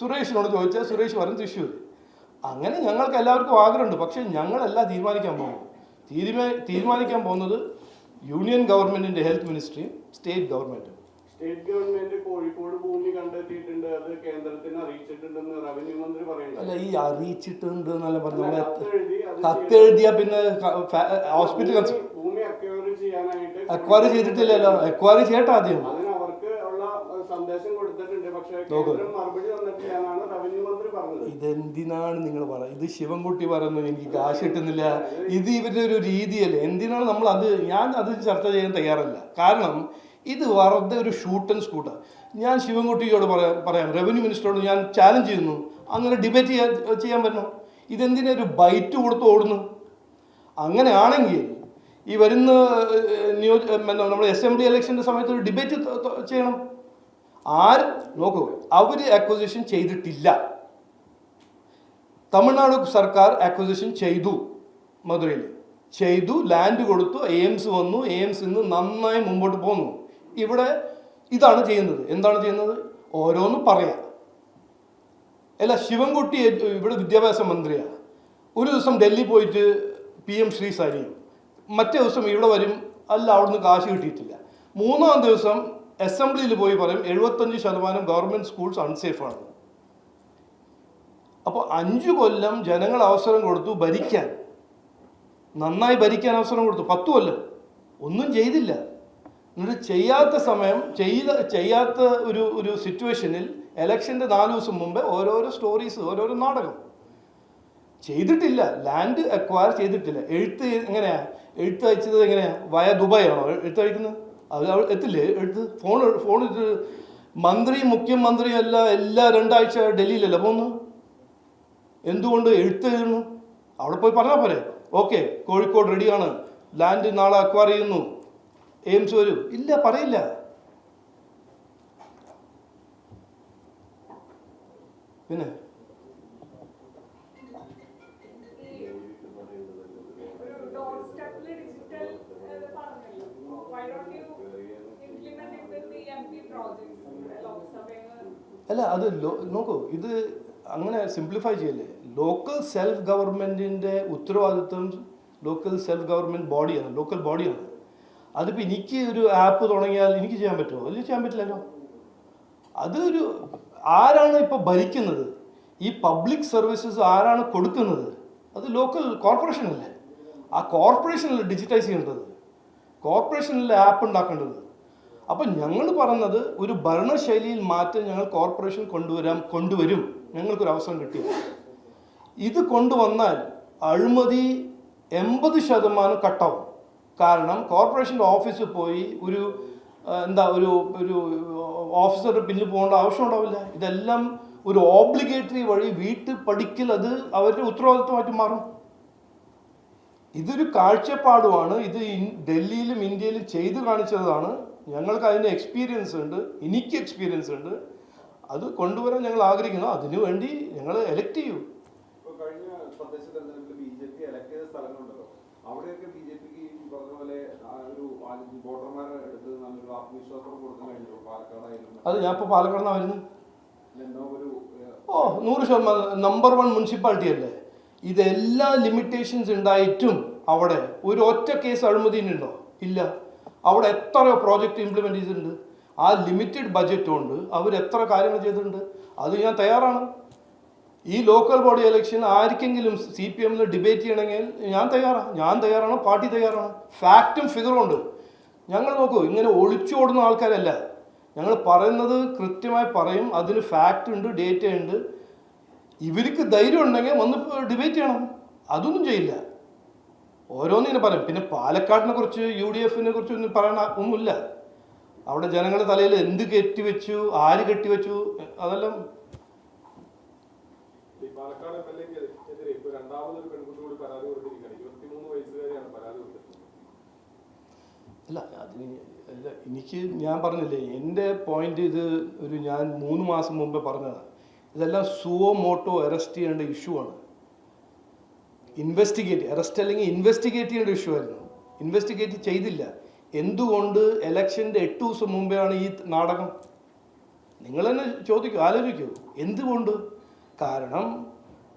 Speaker 1: സുരേഷിനോട് ചോദിച്ചാൽ സുരേഷ് വരും തൃശ്ശൂർ. അങ്ങനെ ഞങ്ങൾക്ക് എല്ലാവർക്കും ആഗ്രഹമുണ്ട്. പക്ഷെ ഞങ്ങളല്ല തീരുമാനിക്കാൻ പോകും തീരുമാ തീരുമാനിക്കാൻ പോകുന്നത് യൂണിയൻ ഗവൺമെന്റിന്റെ ഹെൽത്ത് മിനിസ്ട്രിയും സ്റ്റേറ്റ് ഗവൺമെന്റും
Speaker 4: സ്റ്റേറ്റ് ഗവൺമെന്റ് കോഴിക്കോട് ഭൂമി കണ്ടെത്തിയിട്ടുണ്ട്. അത് കേന്ദ്രത്തിന് അറിയിച്ചിട്ടുണ്ടെന്ന് റവന്യൂ മന്ത്രി പറയുന്നത്
Speaker 1: അല്ല ഈ അറിയിച്ചിട്ടുണ്ട് എന്നല്ല പറഞ്ഞു കത്തെഴുതിയാ പിന്നെ ഹോസ്പിറ്റൽ
Speaker 4: ഭൂമി- അക്വയറി ചെയ്യാനായിട്ട്
Speaker 1: അക്വയറി ചെയ്തിട്ടില്ലല്ലോ. അക്വയറി ചെയ്യട്ടെ ആദ്യം.
Speaker 4: അതിന് അവർക്ക് ഉള്ള സന്ദേശം കൊടുത്തിട്ടുണ്ട്. പക്ഷേ. കേന്ദ്രം മറുപടി തന്നിട്ടില്ല റവന്യൂ മന്ത്രി പറഞ്ഞത്.
Speaker 1: ഇതെന്തിനാണ് നിങ്ങൾ പറയുന്നത് ഇത് ശിവൻകുട്ടി പറയുന്നു. എനിക്ക് കാശ് കിട്ടുന്നില്ല. ഇത് ഇവരുടെ ഒരു രീതിയല്ലേ. എന്തിനാണ് നമ്മൾ അത് ഞാൻ അത് ചർച്ച ചെയ്യാൻ തയ്യാറല്ല. കാരണം ഇത് വെറുതെ ഒരു ഷൂട്ട് ആൻഡ് സ്കൂട്ടാണ് ഞാൻ ശിവൻകുട്ടിയോട് പറയാം പറയാം റവന്യൂ മിനിസ്റ്ററോട് ഞാൻ ചാലഞ്ച് ചെയ്യുന്നു. അങ്ങനെ ഡിബേറ്റ് ചെയ്യാൻ ചെയ്യാൻ പറ്റണം? ഇതെന്തിനാ ഒരു ബൈറ്റ് കൊടുത്ത് ഓടുന്നു അങ്ങനെയാണെങ്കിൽ ഈ വരുന്ന ന്യൂസ് നമ്മുടെ അസംബ്ലി ഇലക്ഷന്റെ സമയത്ത് ഒരു ഡിബേറ്റ് ചെയ്യണം. ആര്? നോക്കൂ അവർ അക്വസിഷൻ ചെയ്തിട്ടില്ല. തമിഴ്നാട് സർക്കാർ അക്വസിഷൻ ചെയ്തു മധുരയിൽ. ചെയ്തു ലാൻഡ് കൊടുത്തു എയിംസ് വന്നു എയിംസ് ഇന്ന് നന്നായി മുമ്പോട്ട് പോകുന്നു ഇവിടെ ഇതാണ് ചെയ്യുന്നത്. എന്താണ് ചെയ്യുന്നത്? ഓരോന്നും പറയാം. അല്ല ശിവൻകുട്ടി ഇവിടെ വിദ്യാഭ്യാസ മന്ത്രിയാണ് ഒരു ദിവസം ഡൽഹി പോയിട്ട് പി എം ശ്രീ സരിയും മറ്റേ ദിവസം ഇവിടെ വരും അല്ല അവിടുന്ന് കാശ് കിട്ടിയിട്ടില്ല. മൂന്നാം ദിവസം അസംബ്ലിയിൽ പോയി പറയും എഴുപത്തഞ്ച് ശതമാനം ഗവൺമെന്റ് സ്കൂൾസ് അൺസേഫാണ് അപ്പോൾ അഞ്ചു കൊല്ലം ജനങ്ങൾ അവസരം കൊടുത്തു ഭരിക്കാൻ. നന്നായി ഭരിക്കാൻ അവസരം കൊടുത്തു. പത്തു കൊല്ലം. ഒന്നും ചെയ്തില്ല. എന്നിട്ട് ചെയ്യാത്ത സമയം ചെയ്ത ചെയ്യാത്ത ഒരു ഒരു സിറ്റുവേഷനിൽ എലക്ഷന്റെ നാല് ദിവസം മുമ്പേ ഓരോരോ സ്റ്റോറീസ് ഓരോരോ നാടകം. ചെയ്തിട്ടില്ല. ലാൻഡ് അക്വയർ ചെയ്തിട്ടില്ല. എഴുത്ത് എങ്ങനെയാ? എഴുത്ത് അയച്ചത് എങ്ങനെയാ? വയ ദുബായ് ആണോ എഴുത്ത് അയക്കുന്നത്? അത് എത്തില്ലേ? എഴുത്ത്? ഫോൺ ഫോൺ മന്ത്രി മുഖ്യമന്ത്രിയും അല്ല എല്ലാ രണ്ടാഴ്ച ഡൽഹിയിലല്ല പോകുന്നു? എന്തുകൊണ്ട് എഴുത്ത് എഴുതുന്നു? അവിടെ പോയി പറഞ്ഞാൽ പോരെ. ഓക്കെ കോഴിക്കോട് റെഡിയാണ് ലാൻഡ് നാളെ അക്വയർ ചെയ്യുന്നു. എയിംസ് വരും ഇല്ല പറയില്ല. പിന്നെ? അല്ല അത് നോക്കൂ ഇത് അങ്ങനെ സിംപ്ലിഫൈ ചെയ്യല്ലേ. ലോക്കൽ സെൽഫ് ഗവൺമെന്റിന്റെ ഉത്തരവാദിത്വം ലോക്കൽ സെൽഫ് ഗവൺമെന്റ് ബോഡിയാണ് ലോക്കൽ ബോഡിയാണ് അതിപ്പോൾ എനിക്ക് ഒരു ആപ്പ് തുടങ്ങിയാൽ എനിക്ക് ചെയ്യാൻ പറ്റുമോ? അതിൽ ചെയ്യാൻ പറ്റില്ലല്ലോ. അതൊരു ആരാണ് ഇപ്പോൾ ഭരിക്കുന്നത്? ഈ പബ്ലിക് സർവീസസ് ആരാണ് കൊടുക്കുന്നത്? അത് ലോക്കൽ കോർപ്പറേഷൻ അല്ലേ? ആ കോർപ്പറേഷനിൽ ഡിജിറ്റൈസ് ചെയ്യേണ്ടത്? കോർപ്പറേഷനിലെ ആപ്പ് ഉണ്ടാക്കേണ്ടത്. അപ്പം ഞങ്ങൾ പറഞ്ഞത് ഒരു ഭരണശൈലിയിൽ മാറ്റം ഞങ്ങൾ കോർപ്പറേഷൻ കൊണ്ടുവരാം കൊണ്ടുവരും. ഞങ്ങൾക്കൊരു അവസരം കിട്ടി ഇത് കൊണ്ടുവന്നാൽ അഴിമതി എൺപത് ശതമാനം കട്ടാവും കാരണം കോർപ്പറേഷന്റെ ഓഫീസിൽ പോയി ഒരു എന്താ ഒരു ഒരു ഓഫീസറുടെ പിന്നിൽ പോകേണ്ട ആവശ്യം ഉണ്ടാവില്ല ഇതെല്ലാം ഒരു ഓബ്ലിഗേറ്ററി വഴി വീട്ടിൽ പഠിക്കൽ അത് അവരുടെ ഉത്തരവാദിത്വമായിട്ട് മാറും. ഇതൊരു കാഴ്ചപ്പാടുമാണ്. ഇത് ഡൽഹിയിലും ഇന്ത്യയിലും ചെയ്തു കാണിച്ചതാണ്. ഞങ്ങൾക്ക് അതിന്റെ എക്സ്പീരിയൻസ് ഉണ്ട്. എനിക്ക് എക്സ്പീരിയൻസ് ഉണ്ട്. അത് കൊണ്ടുവരാൻ ഞങ്ങൾ ആഗ്രഹിക്കുന്നു. അതിനുവേണ്ടി ഞങ്ങൾ എലക്ട് ചെയ്യും.
Speaker 2: കഴിഞ്ഞ തദ്ദേശ തെരഞ്ഞെടുപ്പിൽ ബി ജെ പി എലക്ട് ചെയ്ത സ്ഥലങ്ങളുണ്ടല്ലോ. അവിടെയൊക്കെ ബി ജെ പിക്ക് ഈ പറഞ്ഞ പോലെ ആ ഒരു വോട്ടർമാരെ എടുത്ത് നല്ലൊരു ആത്മവിശ്വാസം കൊടുക്കാൻ കഴിഞ്ഞു. പാലക്കാടായാലും
Speaker 1: അത് ഞാൻ ഇപ്പോൾ പാലക്കാട് വരുന്നു
Speaker 2: എന്തോ ഒരു
Speaker 1: ഓ നൂറ് ശതമാനം നമ്പർ വൺ മുനിസിപ്പാലിറ്റി അല്ലേ? ഇതെല്ലാ ലിമിറ്റേഷൻസ് ഉണ്ടായിട്ടും അവിടെ ഒരു ഒറ്റ കേസ് അഴിമതിനുണ്ടോ ഇല്ല. അവിടെ എത്ര പ്രോജക്റ്റ് ഇംപ്ലിമെന്റ് ചെയ്തിട്ടുണ്ട്. ആ ലിമിറ്റഡ് ബജറ്റ് കൊണ്ട് അവർ എത്ര കാര്യങ്ങൾ ചെയ്തിട്ടുണ്ട്? അത് ഞാൻ തയ്യാറാണ്. ഈ ലോക്കൽ ബോഡി ഇലക്ഷൻ ആർക്കെങ്കിലും സി പി എമ്മിൽ ഡിബേറ്റ് ചെയ്യണമെങ്കിൽ ഞാൻ തയ്യാറാണ്. ഞാൻ തയ്യാറാണ്? പാർട്ടി തയ്യാറാണ്? ഫാക്റ്റും ഫിഗറും ഉണ്ട്. ഞങ്ങൾ നോക്കൂ ഇങ്ങനെ ഒളിച്ചോടുന്ന ആൾക്കാരല്ല. ഞങ്ങൾ പറയുന്നത് കൃത്യമായി പറയും. അതിന് ഫാക്റ്റ് ഉണ്ട് ഡേറ്റ ഉണ്ട്. ഇവർക്ക് ധൈര്യം ഉണ്ടെങ്കിൽ വന്ന് ഡിബേറ്റ് ചെയ്യണം. അതൊന്നും ചെയ്യില്ല. ഓരോന്നിനെ പറയും. പിന്നെ പാലക്കാടിനെ കുറിച്ച് യു ഡി എഫിനെ കുറിച്ച് ഒന്നും പറയണ ഒന്നുമില്ല. അവിടെ ജനങ്ങളുടെ തലയിൽ എന്ത് കെട്ടിവെച്ചു ആര് കെട്ടിവെച്ചു അതെല്ലാം
Speaker 5: ഈ പാലക്കാട് എം എൽ എക്ക് എതിരെ ഇപ്പൊ രണ്ടാമതൊരു പെൺകുട്ടി കൂടി പരാതി കൊടുത്തിരിക്കുകയാണ്. ഇരുപത്തിമൂന്ന് വയസ്സുകാരിയാണ് പരാതി കൊടുത്തിട്ടുള്ളത്
Speaker 1: അല്ല അതിന് അല്ല എനിക്ക് ഞാൻ പറഞ്ഞില്ലേ എന്റെ പോയിന്റ് ഇത് ഒരു ഞാൻ മൂന്ന് മാസം മുമ്പേ പറഞ്ഞതാണ് ഇതെല്ലാം സുവോ മോട്ടോ അറസ്റ്റ് ചെയ്യേണ്ട ഇഷ്യൂ ആണ്. ഇൻവെസ്റ്റിഗേറ്റ് അറസ്റ്റ് അല്ലെങ്കിൽ ഇൻവെസ്റ്റിഗേറ്റ് ചെയ്യേണ്ട ഇഷ്യൂ ആയിരുന്നു. ഇൻവെസ്റ്റിഗേറ്റ് ചെയ്തില്ല. എന്തുകൊണ്ട് എലക്ഷന്റെ എട്ട് ദിവസം മുമ്പെയാണ് ഈ നാടകം? നിങ്ങൾ തന്നെ ചോദിക്കൂ ആലോചിക്കൂ. എന്തുകൊണ്ട്? കാരണം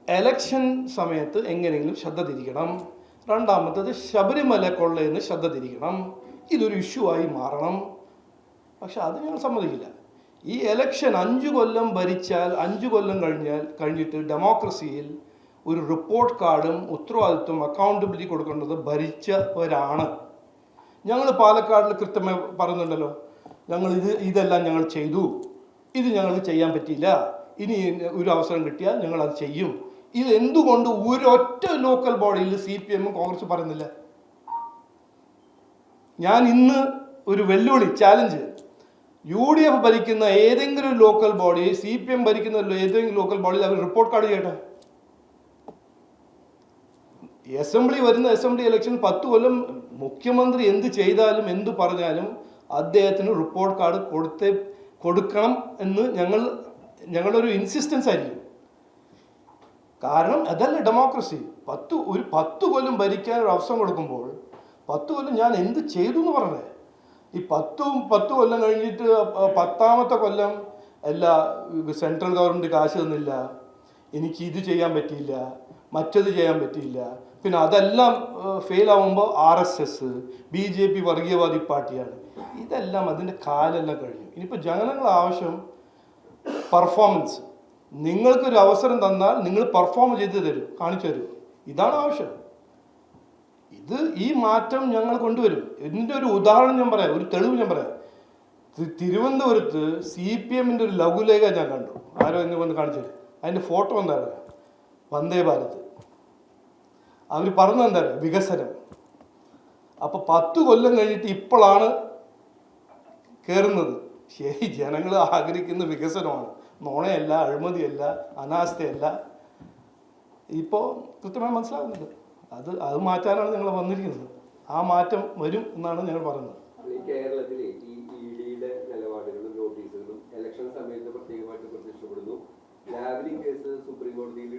Speaker 1: എലക്ഷൻ സമയത്ത് എങ്ങനെയെങ്കിലും ശ്രദ്ധ തിരിക്കണം. രണ്ടാമത്തത് ശബരിമല കൊള്ളയെന്ന് ശ്രദ്ധ തിരിക്കണം. ഇതൊരു ഇഷ്യൂ ആയി മാറണം. പക്ഷെ അത് ഞങ്ങൾ സമ്മതിക്കില്ല. ഈ എലക്ഷൻ അഞ്ചു കൊല്ലം ഭരിച്ചാൽ അഞ്ചു കൊല്ലം കഴിഞ്ഞാൽ കഴിഞ്ഞിട്ട് ഡെമോക്രസിയിൽ ഒരു റിപ്പോർട്ട് കാർഡും ഉത്തരവാദിത്വം അക്കൗണ്ടബിലിറ്റി കൊടുക്കേണ്ടത് ഭരിച്ചവരാണ്. ഞങ്ങൾ പാലക്കാടിൽ കൃത്യമായി പറയുന്നുണ്ടല്ലോ. ഞങ്ങൾ ഇത് ഇതെല്ലാം ഞങ്ങൾ ചെയ്തു. ഇത് ഞങ്ങൾക്ക് ചെയ്യാൻ പറ്റിയില്ല. ഇനി ഒരു അവസരം കിട്ടിയാൽ ഞങ്ങൾ അത് ചെയ്യും. ഇത് എന്തുകൊണ്ട് ഒരൊറ്റ ലോക്കൽ ബോഡിയിൽ സി പി എമ്മും കോൺഗ്രസ് പറയുന്നില്ല? ഞാൻ ഇന്ന് ഒരു വെല്ലുവിളി ചാലഞ്ച് യു ഡി എഫ് ഭരിക്കുന്ന ഏതെങ്കിലും local body C P M ഭരിക്കുന്ന ഏതെങ്കിലും ലോക്കൽ ബോഡിയിൽ അവർ റിപ്പോർട്ട് കാർഡ് ചെയ്യട്ടെ? അസംബ്ലി വരുന്ന അസംബ്ലി ഇലക്ഷൻ പത്ത് കൊല്ലം മുഖ്യമന്ത്രി എന്ത് ചെയ്താലും എന്ത് പറഞ്ഞാലും അദ്ദേഹത്തിന് റിപ്പോർട്ട് കാർഡ് കൊടുത്തേ കൊടുക്കണം എന്ന് ഞങ്ങൾ ഞങ്ങളുടെ ഒരു ഇൻസിസ്റ്റൻസ് ആയിരിക്കും. കാരണം അതല്ല ഡെമോക്രസി പത്ത് ഒരു പത്ത് കൊല്ലം ഭരിക്കാൻ ഒരു അവസരം കൊടുക്കുമ്പോൾ പത്ത് കൊല്ലം ഞാൻ എന്ത് ചെയ്തു എന്ന് പറഞ്ഞേ? ഈ പത്തും പത്ത് കൊല്ലം കഴിഞ്ഞിട്ട് പത്താമത്തെ കൊല്ലം എല്ലാ സെൻട്രൽ ഗവൺമെന്റ് കാശ് തന്നില്ല. എനിക്ക് ഇത് ചെയ്യാൻ പറ്റിയില്ല. മറ്റത് ചെയ്യാൻ പറ്റിയില്ല. പിന്നെ അതെല്ലാം ഫെയിൽ ആവുമ്പോൾ R S S B J P വർഗീയവാദി പാർട്ടിയാണ്. ഇതെല്ലാം അതിന്റെ കാലെല്ലാം കഴിഞ്ഞു. ഇനിയിപ്പോൾ ജനങ്ങളുടെ ആവശ്യം പെർഫോമൻസ് നിങ്ങൾക്കൊരു അവസരം തന്നാൽ നിങ്ങൾ പെർഫോം ചെയ്ത് തരും കാണിച്ചു തരും. ഇതാണ് ആവശ്യം. ഇത് ഈ മാറ്റം ഞങ്ങൾ കൊണ്ടുവരും. ഇതിന്റെ ഒരു ഉദാഹരണം ഞാൻ പറയാം ഒരു തെളിവ് ഞാൻ പറയാം. തിരുവനന്തപുരത്ത് സി പി എമ്മിന്റെ ഒരു ലഘുലേഖ ഞാൻ കണ്ടു. ആരോ എന്നെ വന്ന് കാണിച്ചു തരും. അതിന്റെ ഫോട്ടോ എന്താ പറയുക വന്ദേ ഭാരത്. അവർ പറഞ്ഞത് എന്താ പറയുക വികസനം. അപ്പോൾ പത്ത് കൊല്ലം കഴിഞ്ഞിട്ട് ഇപ്പോഴാണ് കയറുന്നത് ശരി ജനങ്ങൾ ആഗ്രഹിക്കുന്ന വികസനമാണ്. നോണയല്ല അഴിമതിയല്ല അനാസ്ഥയല്ല. ഇപ്പോൾ കൃത്യമായി മനസ്സിലാകുന്നുണ്ട്. അത് അത് മാറ്റാനാണ് ഞങ്ങൾ വന്നിരിക്കുന്നത്. ആ മാറ്റം വരും എന്നാണ് ഞങ്ങൾ പറയുന്നത്.
Speaker 6: കേരളത്തിലെ സമയത്ത് പ്രത്യേകമായിട്ട് കേസ് സുപ്രീം കോടതിയിൽ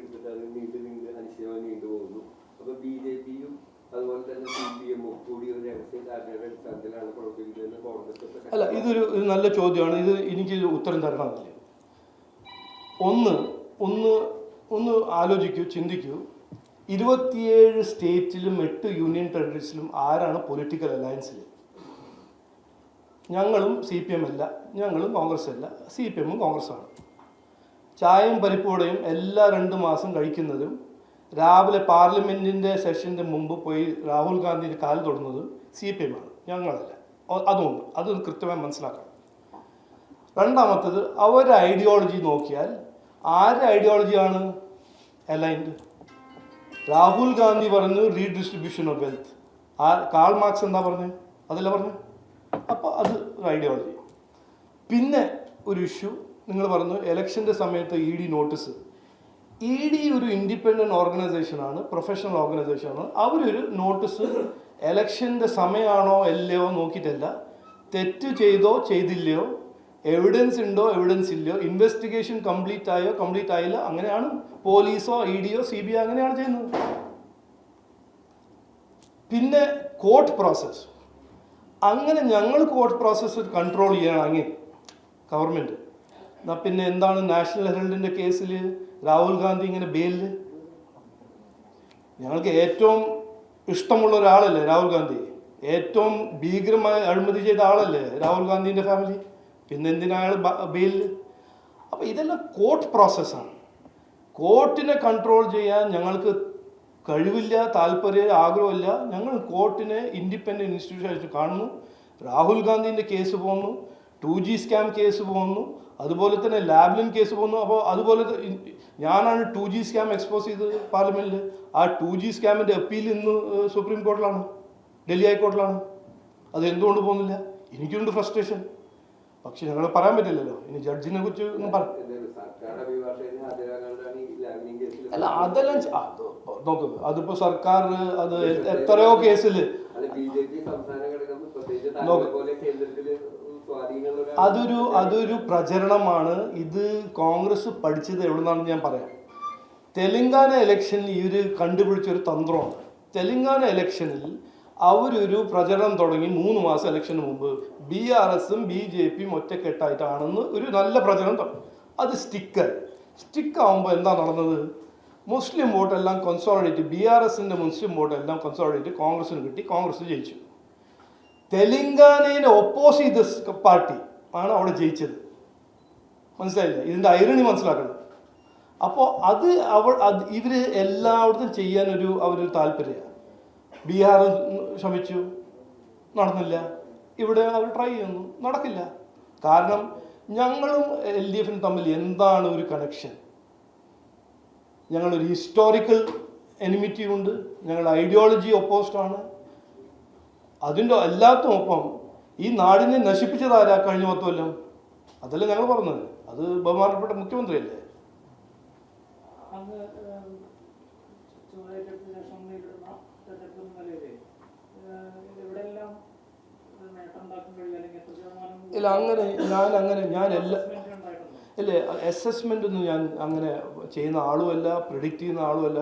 Speaker 1: അല്ല ഇതൊരു ഒരു നല്ല ചോദ്യമാണ്. ഇത് എനിക്ക് ഉത്തരം തരണമെന്നില്ല ഒന്ന് ഒന്ന് ഒന്ന് ആലോചിക്കൂ ചിന്തിക്കൂ. ഇരുപത്തിയേഴ് സ്റ്റേറ്റിലും എട്ട് യൂണിയൻ ടെറിട്ടറീസിലും ആരാണ് പൊളിറ്റിക്കൽ അലയൻസിൽ? ഞങ്ങളും സി പി എം അല്ല ഞങ്ങളും കോൺഗ്രസ് അല്ല സി പി എമ്മും കോൺഗ്രസ്സാണ് ചായയും പരിപ്പുവടയും എല്ലാ രണ്ട് മാസം കഴിക്കുന്നതും രാവിലെ പാർലമെന്റിന്റെ സെഷന്റെ മുമ്പ് പോയി രാഹുൽ ഗാന്ധിയുടെ കാൽ തൊടുന്നത് സി പി എം ആണ് ഞങ്ങളല്ല അതുകൊണ്ട്. അത് കൃത്യമായി മനസ്സിലാക്കണം രണ്ടാമത്തത് അവരുടെ ഐഡിയോളജി നോക്കിയാൽ ആരുടെ ഐഡിയോളജിയാണ് അലൈൻഡ് രാഹുൽ ഗാന്ധി പറഞ്ഞു റീഡിസ്ട്രിബ്യൂഷൻ ഓഫ് വെൽത്ത് ആ കാൾ മാർക്സ് എന്താ പറഞ്ഞു? അതല്ല പറഞ്ഞു? അപ്പോൾ അത് ഒരു ഐഡിയോളജി പിന്നെ ഒരു ഇഷ്യൂ നിങ്ങൾ പറഞ്ഞു എലക്ഷന്റെ സമയത്ത് E D notice E D ഒരു ഇൻഡിപെൻഡന്റ് ഓർഗനൈസേഷനാണ് പ്രൊഫഷണൽ ഓർഗനൈസേഷനാണ് അവരൊരു നോട്ടീസ് എലക്ഷന്റെ സമയമാണോ അല്ലയോ നോക്കിയിട്ടല്ല. തെറ്റ് ചെയ്തോ ചെയ്തില്ലയോ എവിഡൻസ് ഉണ്ടോ എവിഡൻസ് ഇല്ലയോ ഇൻവെസ്റ്റിഗേഷൻ കംപ്ലീറ്റ് ആയോ കംപ്ലീറ്റ് ആയില്ല അങ്ങനെയാണ് പോലീസോ ഇ ഡിയോ സി ബി ഐ അങ്ങനെയാണ് ചെയ്യുന്നത്. പിന്നെ കോർട്ട് പ്രോസസ്സ് അങ്ങനെ ഞങ്ങൾ കോർട്ട് പ്രോസസ്സ് കൺട്രോൾ ചെയ്യണമെങ്കിൽ ഗവൺമെന്റ് എന്നാൽ പിന്നെ എന്താണ് നാഷണൽ ഹെറൽഡിന്റെ കേസിൽ രാഹുൽ ഗാന്ധി ഇങ്ങനെ ബെയിലിൽ ഞങ്ങൾക്ക് ഏറ്റവും ഇഷ്ടമുള്ള ഒരാളല്ലേ രാഹുൽ ഗാന്ധി? ഏറ്റവും ഭീകരമായി അഴിമതി ചെയ്ത ആളല്ലേ രാഹുൽ ഗാന്ധിന്റെ ഫാമിലി പിന്നെ എന്തിനാ അയാൾ ബെയിലിൽ അപ്പോൾ ഇതെല്ലാം കോർട്ട് പ്രോസസ്സാണ് കോർട്ടിനെ കൺട്രോൾ ചെയ്യാൻ ഞങ്ങൾക്ക് കഴിവില്ല താല്പര്യം ആഗ്രഹമില്ല. ഞങ്ങൾ കോർട്ടിനെ ഇൻഡിപെൻഡന്റ് ഇൻസ്റ്റിറ്റ്യൂഷനായിട്ട് കാണുന്നു. രാഹുൽ ഗാന്ധിന്റെ കേസ് പോകുന്നു. ടു ജി സ്കാം കേസ് പോകുന്നു. അതുപോലെ തന്നെ ലാബ്ലിൻ കേസ് പോകുന്നു. അപ്പോൾ അതുപോലെ ഞാനാണ് ടു ജി സ്കാം എക്സ്പോസ് ചെയ്തത് പാർലമെന്റിൽ ആ ടു ജി സ്കാമിന്റെ അപ്പീൽ ഇന്ന് സുപ്രീം കോർട്ടിലാണ് ഡൽഹി ഹൈക്കോർട്ടിലാണ്. അത് എന്തുകൊണ്ട് പോകുന്നില്ല? എനിക്കുണ്ട് ഫ്രസ്ട്രേഷൻ പക്ഷെ ഞങ്ങൾ പറയാൻ പറ്റില്ലല്ലോ. ഇനി ജഡ്ജിനെ കുറിച്ച് ഒന്നും പറ അല്ല അതെല്ലാം നോക്ക്. അതിപ്പോ സർക്കാർ അത് എത്രയോ കേസിൽ നോക്ക്. അതൊരു അതൊരു പ്രചരണമാണ്. ഇത് കോൺഗ്രസ് പഠിച്ചത് എവിടുന്നാണെന്ന് ഞാൻ പറയാം. തെലങ്കാന ഇലക്ഷനിൽ ഇവർ കണ്ടുപിടിച്ചൊരു തന്ത്രമാണ്. തെലങ്കാന ഇലക്ഷനിൽ അവരൊരു പ്രചരണം തുടങ്ങി മൂന്ന് മാസം ഇലക്ഷന് മുമ്പ്. ബി ആർ എസും ബി ജെ പിയും ഒറ്റക്കെട്ടായിട്ടാണെന്ന് ഒരു നല്ല പ്രചരണം തുടങ്ങി. അത് സ്റ്റിക്കായി സ്റ്റിക്കാവുമ്പോൾ എന്താ നടന്നത്? മുസ്ലിം വോട്ടെല്ലാം കൺസോളിഡേറ്റ് ബി ആർ എസിന്റെ മുസ്ലിം വോട്ടെല്ലാം കൺസോളിഡേറ്റ് കോൺഗ്രസിന് കിട്ടി കോൺഗ്രസ് ജയിച്ചു. തെലങ്കാനയിലെ ഓപ്പോസിറ്റ് പാർട്ടി ആണ് അവിടെ ജയിച്ചത്. മനസ്സിലായില്ല? ഇതിന്റെ ഐറണി മനസ്സിലാക്കണം. അപ്പോൾ അത് അവൾ അത് ഇവർ എല്ലായിടത്തും ചെയ്യാനൊരു അവരൊരു താല്പര്യമാണ്. ബീഹാർ ശ്രമിച്ചു നടന്നില്ല. ഇവിടെ അവർ ട്രൈ ചെയ്യുന്നു നടക്കില്ല. കാരണം ഞങ്ങളും എൽ ഡി എഫിനും തമ്മിൽ എന്താണ് ഒരു കണക്ഷൻ ഞങ്ങളൊരു ഹിസ്റ്റോറിക്കൽ എനിമിറ്റി ഉണ്ട്. ഞങ്ങളുടെ ഐഡിയോളജി ഒപ്പോസ്ഡാണ് അതിന്റെ എല്ലാത്തും ഒപ്പം ഈ നാടിനെ നശിപ്പിച്ചതാരാ കഴിഞ്ഞ പത്ത് കൊല്ലം. അതല്ലേ ഞങ്ങൾ പറഞ്ഞത്. അത് ബഹുമാനപ്പെട്ട
Speaker 3: മുഖ്യമന്ത്രി അല്ലേ
Speaker 1: ഇല്ല അങ്ങനെ ഞാൻ അങ്ങനെ ഞാൻ എല്ലാ
Speaker 3: ഇല്ല അസസ്മെന്റ്
Speaker 1: ഇല്ലേ അസസ്മെന്റ് ഒന്നും ഞാൻ അങ്ങനെ ചെയ്യുന്ന ആളുമല്ല പ്രിഡിക്റ്റ് ചെയ്യുന്ന ആളുമല്ല.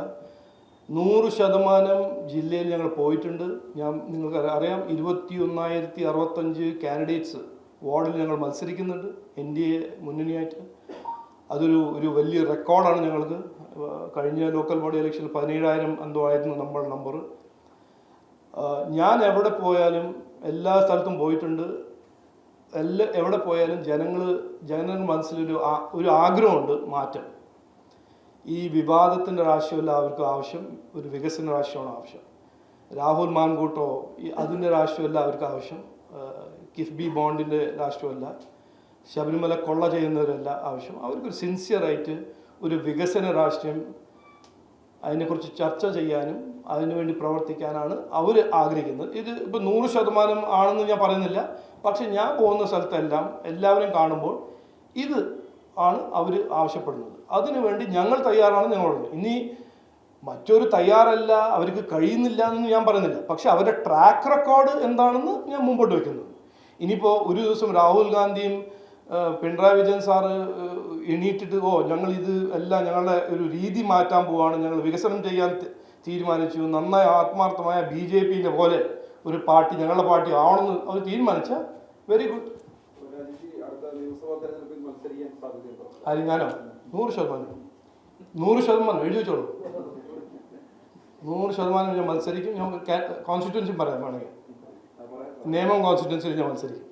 Speaker 1: നൂറ് ശതമാനം ജില്ലയിൽ ഞങ്ങൾ പോയിട്ടുണ്ട്. ഞാൻ നിങ്ങൾക്ക് അറിയാം ഇരുപത്തി ഒന്നായിരത്തി അറുപത്തഞ്ച് കാൻഡിഡേറ്റ്സ് വാർഡിൽ ഞങ്ങൾ മത്സരിക്കുന്നുണ്ട് എൻ ഡി എ മുന്നണിയായിട്ട്. അതൊരു ഒരു വലിയ റെക്കോർഡാണ് ഞങ്ങൾക്ക്. കഴിഞ്ഞ ലോക്കൽ ബോഡി ഇലക്ഷനിൽ പതിനേഴായിരം എന്തോ ആയിരുന്നു നമ്മുടെ നമ്പർ ഞാൻ എവിടെ പോയാലും എല്ലാ സ്ഥലത്തും പോയിട്ടുണ്ട്. എല്ലാ എവിടെ പോയാലും ജനങ്ങൾ ജനങ്ങൾ മനസ്സിലൊരു ഒരു ആഗ്രഹമുണ്ട് മാറ്റം. ഈ വിവാദത്തിന്റെ രാഷ്ട്രീയമല്ല അവർക്ക് ആവശ്യം ഒരു വികസന രാഷ്ട്രീയമാണ് ആവശ്യം. രാഹുൽ മാൻകൂട്ടോ ഈ അതിന്റെ രാഷ്ട്രീയമല്ല അവർക്ക് ആവശ്യം. കിഫ്ബി ബോണ്ടിന്റെ രാഷ്ട്രീയമല്ല ശബരിമല കൊള്ള ചെയ്യുന്നവരല്ല ആവശ്യം. അവർക്കൊരു സിൻസിയറായിട്ട് ഒരു വികസന രാഷ്ട്രീയം അതിനെക്കുറിച്ച് ചർച്ച ചെയ്യാനും അതിനുവേണ്ടി പ്രവർത്തിക്കാനാണ് അവർ ആഗ്രഹിക്കുന്നത്. ഇത് ഇപ്പോൾ നൂറ് ശതമാനം ആണെന്ന് ഞാൻ പറയുന്നില്ല. പക്ഷെ ഞാൻ പോകുന്ന സ്ഥലത്തെല്ലാം എല്ലാവരും കാണുമ്പോൾ ഇത് ആണ് അവർ ആവശ്യപ്പെടുന്നത്. അതിനുവേണ്ടി ഞങ്ങൾ തയ്യാറാണ് പറയുന്നത് ഇനി മറ്റൊരു തയ്യാറല്ല അവർക്ക് കഴിയുന്നില്ല എന്ന് ഞാൻ പറയുന്നില്ല. പക്ഷെ അവരുടെ ട്രാക്ക് റെക്കോർഡ് എന്താണെന്ന് ഞാൻ മുമ്പോട്ട് വെക്കുന്നത് ഇനിയിപ്പോൾ ഒരു ദിവസം രാഹുൽ ഗാന്ധിയും പിണറായി വിജയൻ സാറ് എണീറ്റിട്ട് ഓ ഞങ്ങൾ ഇത് എല്ലാം ഞങ്ങളുടെ ഒരു രീതി മാറ്റാൻ പോവാണ് ഞങ്ങൾ വികസനം ചെയ്യാൻ തീരുമാനിച്ചു നന്നായി ആത്മാർത്ഥമായ ബി ജെ പിന്റെ പോലെ ഒരു പാർട്ടി ഞങ്ങളുടെ പാർട്ടി ആവണമെന്ന് അവർ തീരുമാനിച്ച വെരി ഗുഡ്
Speaker 2: അടുത്ത
Speaker 1: ആര് ഞാനോ? നൂറ് ശതമാനം. നൂറ് ശതമാനം എഴുതി വെച്ചോളൂ. നൂറ് ശതമാനം ഞാൻ മത്സരിക്കും. ഞാൻ കോൺസ്റ്റിറ്റ്യൻസി പറയാം വേണമെങ്കിൽ. നിയമം കോൺസ്റ്റിറ്റ്യൻസിൽ ഞാൻ മത്സരിക്കും.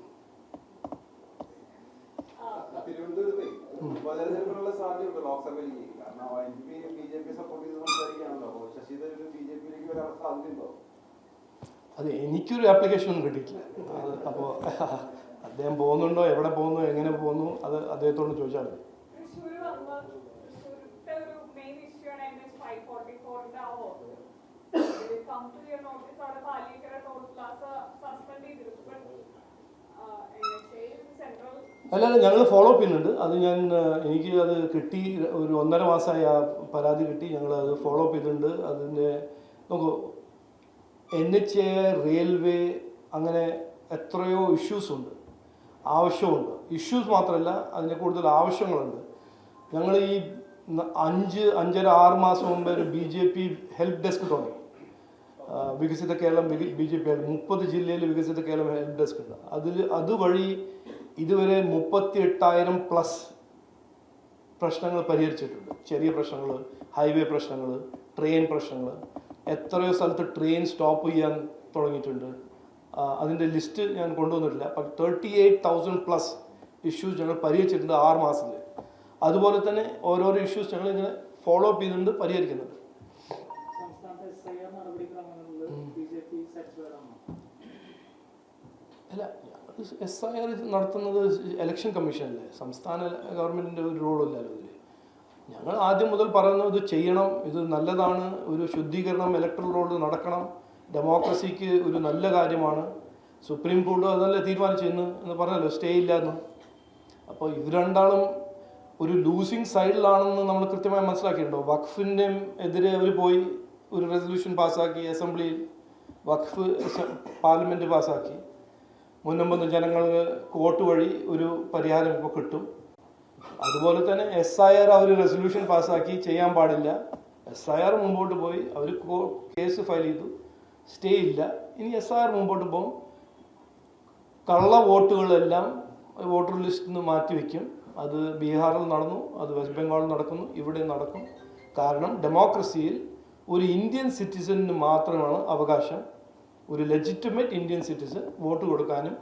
Speaker 1: അതെ എനിക്കൊരു ആപ്ലിക്കേഷൻ ഒന്നും കിട്ടിയിട്ടില്ല. അപ്പോൾ അദ്ദേഹം പോകുന്നുണ്ടോ? എവിടെ പോകുന്നു? എങ്ങനെ പോകുന്നു? അത് അദ്ദേഹത്തോട് ചോദിച്ചാൽ മതി.
Speaker 7: തൃശ്ശൂര് വന്ന്. മെയിൻ ഇഷ്യൂ ആണ് എൻ എച്ച് ഫൈവ് ഫോർട്ടി ഫോറിന്റെ ആ order come to your notice അവിടെ പാലിക്കര ടോൾ പ്ലാസ സസ്പെൻഡ് ചെയ്തിരുന്നു ബട്ട് എൻ സെൻട്രൽ
Speaker 1: അല്ല അല്ല ഞങ്ങൾ ഫോളോ അപ്പ് ചെയ്യുന്നുണ്ട്. അത് ഞാൻ എനിക്ക് അത് കിട്ടി. ഒരു ഒന്നര മാസമായി ആ പരാതി കിട്ടി. ഞങ്ങൾ അത് ഫോളോ അപ്പ് ചെയ്തിട്ടുണ്ട്. അതിന്റെ നോക്കൂ എൻ എച്ച് എ റെയിൽവേ അങ്ങനെ എത്രയോ ഇഷ്യൂസ് ഉണ്ട്. ആവശ്യമുണ്ട്. ഇഷ്യൂസ് മാത്രമല്ല അതിന് കൂടുതൽ ആവശ്യങ്ങളുണ്ട്. ഞങ്ങൾ ഈ അഞ്ച് അഞ്ചര ആറ് മാസം മുമ്പ് ഒരു B J P help desk തുടങ്ങി. വികസിത കേരളം ബി ജെ പി മുപ്പത് ജില്ലയിൽ വികസിത കേരളം ഹെൽപ്പ് ഡെസ്ക് ഉണ്ട്. അതിൽ അതുവഴി ഇതുവരെ മുപ്പത്തി എട്ടായിരം പ്ലസ് പ്രശ്നങ്ങൾ പരിഹരിച്ചിട്ടുണ്ട്. ചെറിയ പ്രശ്നങ്ങൾ ഹൈവേ പ്രശ്നങ്ങൾ ട്രെയിൻ പ്രശ്നങ്ങൾ. എത്രയോ സ്ഥലത്ത് ട്രെയിൻ സ്റ്റോപ്പ് ചെയ്യാൻ തുടങ്ങിയിട്ടുണ്ട്. അതിന്റെ ലിസ്റ്റ് ഞാൻ കൊണ്ടുവന്നിട്ടില്ല. പക്ഷെ thirty eight thousand plus issues ഞങ്ങൾ പരിഹരിച്ചിട്ടുണ്ട് ആറ് മാസത്തിൽ അതുപോലെ തന്നെ ഓരോരോ ഇഷ്യൂസ് ഞങ്ങൾ ഇങ്ങനെ ഫോളോ അപ്പ് ചെയ്തുകൊണ്ട് പരിഹരിക്കുന്നുണ്ട്. അല്ല എസ് ഐ ആർ നടത്തുന്നത് ഇലക്ഷൻ കമ്മീഷനല്ലേ സംസ്ഥാന ഗവൺമെന്റിന്റെ ഒരു റോളില്ലല്ലോ ഇതിൽ ഞങ്ങൾ ആദ്യം മുതൽ പറയുന്നത് ഇത് ചെയ്യണം ഇത് നല്ലതാണ് ഒരു ശുദ്ധീകരണം ഇലക്ട്രൽ റോഡ് നടക്കണം. ഡെമോക്രസിക്ക് ഒരു നല്ല കാര്യമാണ്. സുപ്രീം കോടതി അതല്ലേ തീരുമാനിച്ചു എന്ന് എന്ന് പറഞ്ഞല്ലോ സ്റ്റേ ഇല്ല എന്ന്. അപ്പോൾ ഇത് രണ്ടാളും ഒരു ലൂസിങ് സൈഡിലാണെന്ന് നമ്മൾ കൃത്യമായി മനസ്സിലാക്കിയിട്ടുണ്ടോ? വഖഫിന്റെ എതിരെ അവർ പോയി ഒരു റെസൊല്യൂഷൻ പാസ്സാക്കി അസംബ്ലിയിൽ വഖഫ് പാർലമെന്റ് പാസ്സാക്കി. മുന്നമ്പൊന്ന് ജനങ്ങൾക്ക് കോർട്ട് വഴി ഒരു പരിഹാരം ഇപ്പോൾ കിട്ടും. അതുപോലെ തന്നെ എസ് ഐ ആർ അവർ റെസൊല്യൂഷൻ പാസ്സാക്കി ചെയ്യാൻ പാടില്ല. എസ് ഐ ആർ മുമ്പോട്ട് പോയി അവർ കേസ് ഫയൽ ചെയ്തു. സ്റ്റേ ഇല്ല. ഇനി എസ് ആർ മുമ്പോട്ട് പോകും. കള്ള വോട്ടുകളെല്ലാം വോട്ടർ ലിസ്റ്റിൽ നിന്ന് മാറ്റിവെക്കും അത് ബീഹാറിൽ നടന്നു അത് വെസ്റ്റ് ബംഗാളിൽ നടക്കുന്നു ഇവിടെ നടക്കും. കാരണം ഡെമോക്രസിയിൽ ഒരു ഇന്ത്യൻ സിറ്റിസണിന് മാത്രമാണ് അവകാശം. ഒരു ലെജിറ്റിമേറ്റ് ഇന്ത്യൻ സിറ്റിസൺ വോട്ട് കൊടുക്കാനും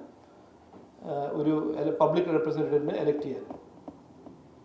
Speaker 1: ഒരു പബ്ലിക് റെപ്രസെന്റേറ്റീവിനെ എലക്ട് ചെയ്യാനും.